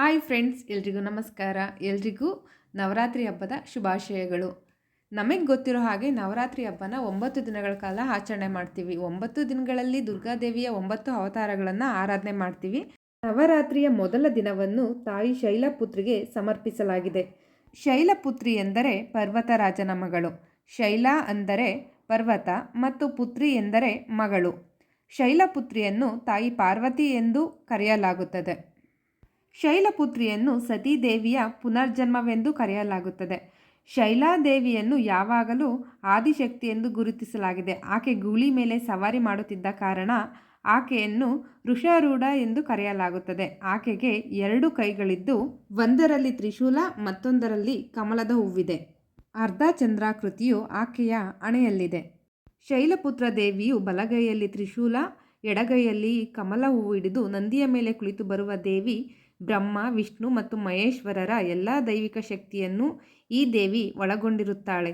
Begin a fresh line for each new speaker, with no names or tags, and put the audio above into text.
Hi friends, ಎಲ್ರಿಗೂ ನಮಸ್ಕಾರ. ಎಲ್ರಿಗೂ ನವರಾತ್ರಿ ಹಬ್ಬದ ಶುಭಾಶಯಗಳು. ನಮಗೆ ಗೊತ್ತಿರೋ ಹಾಗೆ ನವರಾತ್ರಿ ಹಬ್ಬನ ಒಂಬತ್ತು ದಿನಗಳ ಕಾಲ ಆಚರಣೆ ಮಾಡ್ತೀವಿ. ಒಂಬತ್ತು ದಿನಗಳಲ್ಲಿ ದುರ್ಗಾದೇವಿಯ ಒಂಬತ್ತು ಅವತಾರಗಳನ್ನು ಆರಾಧನೆ ಮಾಡ್ತೀವಿ. ನವರಾತ್ರಿಯ ಮೊದಲ ದಿನವನ್ನು ತಾಯಿ ಶೈಲಪುತ್ರಿಗೆ ಸಮರ್ಪಿಸಲಾಗಿದೆ. ಶೈಲಪುತ್ರಿ ಎಂದರೆ ಪರ್ವತರಾಜನ ಮಗಳು. ಶೈಲ ಅಂದರೆ ಪರ್ವತ ಮತ್ತು ಪುತ್ರಿ ಎಂದರೆ ಮಗಳು. ಶೈಲಪುತ್ರಿಯನ್ನು ತಾಯಿ ಪಾರ್ವತಿ ಎಂದು ಕರೆಯಲಾಗುತ್ತದೆ. ಶೈಲಪುತ್ರಿಯನ್ನು ಸತೀದೇವಿಯ ಪುನರ್ಜನ್ಮವೆಂದು ಕರೆಯಲಾಗುತ್ತದೆ. ಶೈಲಾದೇವಿಯನ್ನು ಯಾವಾಗಲೂ ಆದಿಶಕ್ತಿ ಎಂದು ಗುರುತಿಸಲಾಗಿದೆ. ಆಕೆ ಗೂಳಿ ಮೇಲೆ ಸವಾರಿ ಮಾಡುತ್ತಿದ್ದ ಕಾರಣ ಆಕೆಯನ್ನು ಋಷಾರೂಢ ಎಂದು ಕರೆಯಲಾಗುತ್ತದೆ. ಆಕೆಗೆ ಎರಡು ಕೈಗಳಿದ್ದು, ಒಂದರಲ್ಲಿ ತ್ರಿಶೂಲ, ಮತ್ತೊಂದರಲ್ಲಿ ಕಮಲದ ಹೂವಿದೆ. ಅರ್ಧ ಚಂದ್ರಾಕೃತಿಯು ಆಕೆಯ ಹಣೆಯಲ್ಲಿದೆ ಶೈಲಪುತ್ರ ದೇವಿಯು ಬಲಗೈಯಲ್ಲಿ ತ್ರಿಶೂಲ, ಎಡಗೈಯಲ್ಲಿ ಕಮಲ ಹೂವು ಹಿಡಿದು ನಂದಿಯ ಮೇಲೆ ಕುಳಿತು ಬರುವ ದೇವಿ ಬ್ರಹ್ಮ ವಿಷ್ಣು ಮತ್ತು ಮಹೇಶ್ವರರ ಎಲ್ಲ ದೈವಿಕ ಶಕ್ತಿಯನ್ನು ಈ ದೇವಿ ಒಳಗೊಂಡಿರುತ್ತಾಳೆ.